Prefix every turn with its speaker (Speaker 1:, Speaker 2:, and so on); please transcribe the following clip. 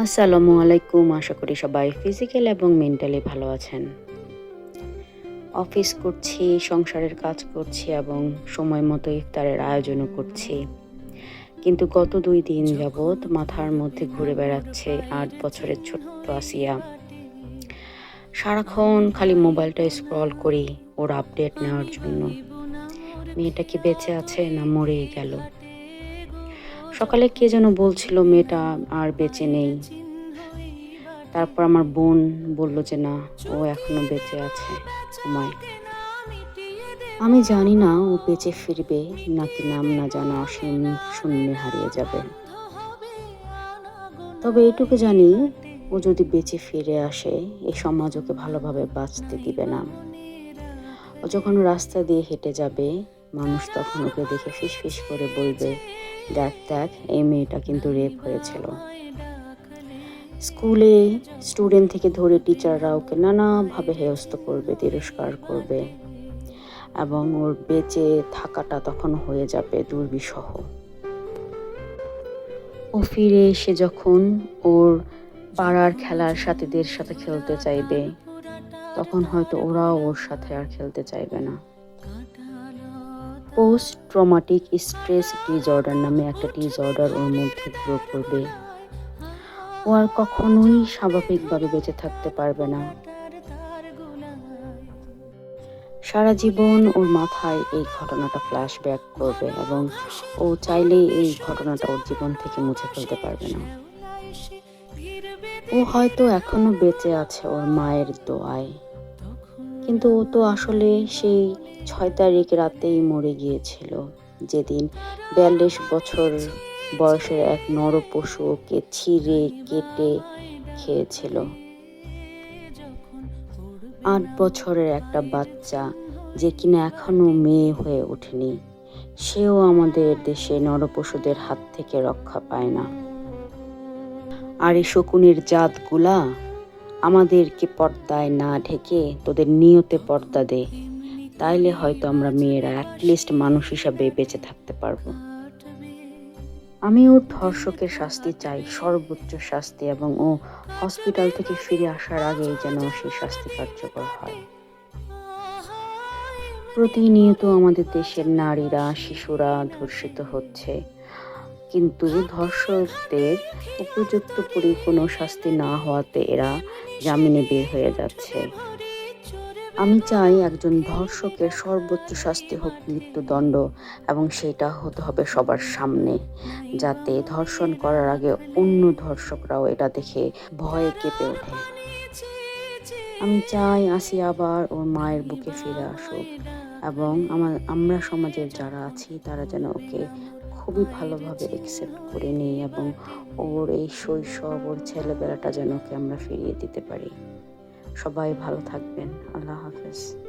Speaker 1: আসসালামু আলাইকুম। আশা করি সবাই ফিজিক্যাল এবং মেন্টালি ভালো আছেন। অফিস করছি, সংসারের কাজ করছি এবং সময় মতো ইফতারের আয়োজনও করছি। কিন্তু গত দুই দিন যাবৎ মাথার মধ্যে ঘুরে বেড়াচ্ছে আট বছরের ছোট্ট আসিয়া। সারাক্ষণ খালি মোবাইলটা স্ক্রল করি ওর আপডেট নেওয়ার জন্য। মেয়েটা কি বেঁচে আছে না মরেই গেল? সকালে কে যেন বলছিল, মেয়েটা আর বেঁচে নেই। তারপর আমার বোন বলল যে, না, ও এখনও বেঁচে আছে আমি জানি না ও বেঁচে ফিরবে নাকি নাম না জানা অসীম শূন্যে হারিয়ে যাবে। তবে এটুকু জানি, ও যদি বেঁচে ফিরে আসে, এই সমাজ ওকে ভালোভাবে বাঁচতে দিবে না। ও যখন রাস্তা দিয়ে হেঁটে যাবে, মানুষ তখন ওকে দেখে ফিস ফিস করে বলবে দেখ দেখ, এই মেয়েটা কিন্তু রেপ হয়েছিল। স্কুলে স্টুডেন্ট থেকে ধরে টিচাররা ওকে নানাভাবে হেয়স্ত করবে, তিরস্কার করবে এবং ওর বেঁচে থাকাটা তখন হয়ে যাবে দুর্বিষহ। ও ফিরে এসে যখন ওর পাড়ার খেলার সাথীদের সাথে খেলতে চাইবে, তখন হয়তো ওরাও ওর সাথে আর খেলতে চাইবে না। পোস্ট ট্রমাটিক স্ট্রেস ডিসঅর্ডার নামে একটা ডিসঅর্ডার ওর মধ্যে গ্রো করবে ও আর কখনোই স্বাভাবিকভাবে বেঁচে থাকতে পারবে না। সারা জীবন ওর মাথায় এই ঘটনাটা ফ্ল্যাশব্যাক করবে এবং ও চাইলেই এই ঘটনাটা ওর জীবন থেকে মুছে ফেলতে পারবে না। ও হয়তো এখনও বেঁচে আছে ওর মায়ের দোয়ায়। কিন্তু ও তো আসলে সেই ছয় তারিখ রাতেই মরে গিয়েছিল। যেদিন বিয়াল্লিশ বছর বয়সের এক নর পশু ওকে ছিঁড়ে কেটে খেয়েছিল। আট বছরের একটা বাচ্চা যে কিনা এখনও মেয়ে হয়ে ওঠেনি, সেও আমাদের দেশে নরপশুদের হাত থেকে রক্ষা পায় না। আর এই শকুনের জাতগুলা আমাদেরকে পর্দায় না ঢেকে তোদের নিয়তে পর্দা দে। তাইলে হয়তো আমরা মেয়েরা অ্যাটলিস্ট মানুষ হিসাবে বেঁচে থাকতে পারব। আমি ওর ধর্ষকের শাস্তি চাই, সর্বোচ্চ শাস্তি, এবং ও হসপিটাল থেকে ফিরে আসার আগেই যেন সেই শাস্তি কার্যকর হয়। প্রতিনিয়ত আমাদের দেশের নারীরা, শিশুরা ধর্ষিত হচ্ছে। কিন্তু ধর্ষকদের উপযুক্ত পরি কোনো শাস্তি না হওয়াতে এরা জামিনে বের হয়ে যাচ্ছে। আমি চাই একজন ধর্ষকের সর্বোচ্চ শাস্তি হোক মৃত্যুদণ্ড এবং সেটা হতে হবে সবার সামনে, যাতে ধর্ষণ করার আগে অন্য ধর্ষকরাও এটা দেখে ভয়ে কেঁপে ওঠে। আমি চাই আসি আবার ওর মায়ের বুকে ফিরে আসুক। এবং আমার, আমরা সমাজের যারা আছি, তারা যেন ওকে খুবই ভালোভাবে অ্যাকসেপ্ট করে নিই এবং ওর এই শৈশব, ওর ছেলেবেলাটা যেন ওকে আমরা ফিরিয়ে দিতে পারি। সবাই ভালো থাকবেন। আল্লাহ হাফেজ।